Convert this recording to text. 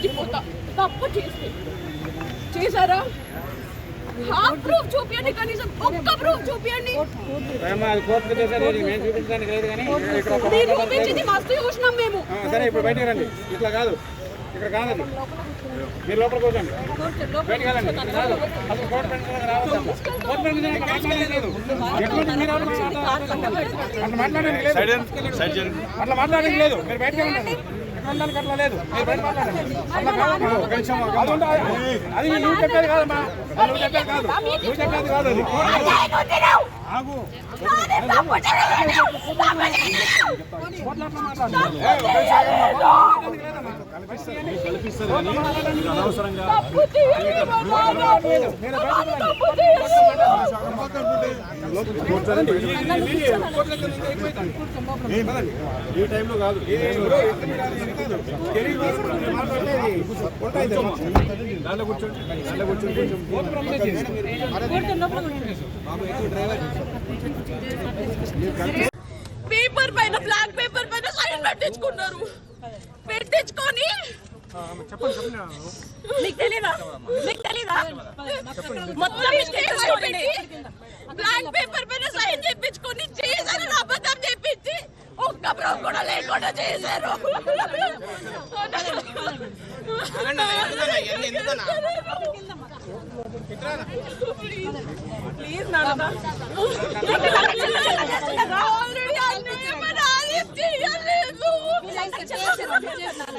చచ్చిపోతా తప్పు చేస్తే. చేశారా? ప్రూఫ్ చూపియండి కనీసం. ఒక్క ప్రూఫ్ చూపియండి. మేము మీరు చూపించింది మస్తు చూసినాం సరే ఇప్పుడు బయటికి రండి. ఇట్లా కాదు. ఇక్కడ కాదు అది మీరు లోపల కూర్చోండి. బయటికి వెళ్ళండి. కాదు అసలు కోర్టు పెన్షన్ రావద్దు కోర్టు పెన్షన్ మాట్లాడేది లేదు. ఎటువంటి మీరు ఎవరు మాట్లాడాలి? అట్లా మాట్లాడడానికి లేదు. అట్లా మాట్లాడడానికి లేదు. మీరు బయటకు వెళ్ళండి. ఎక్కడ ఉండడానికి అట్లా లేదు. మీరు బయట మాట్లాడండి. అట్లా కాదు. అది. నువ్వు చెప్పేది కాదమ్మా. నువ్వు చెప్పేది కాదు. నువ్వు చెప్పేది కాదు అది. ఆగు. మాట్లాడండి. ఈ టైంలో కాదు దాంట్లో కూర్చోండి దాంట్లో కూర్చోండి పేపర్ పైన బ్లాక్ పేపర్ పైన సైన్ పెట్టించుకున్నారు. పెట్టించుకొని మీకు తెలీదా? మీకు తెలీదా? మొత్తం బ్లాక్ పేపర్ పైన సైన్ చేపించుకొని చేశారు అబద్ధం చెప్పించి. ఒక్క ప్రూఫ్ కూడా లేకుండా చేశారు. ప్లీజ్ నాన్న.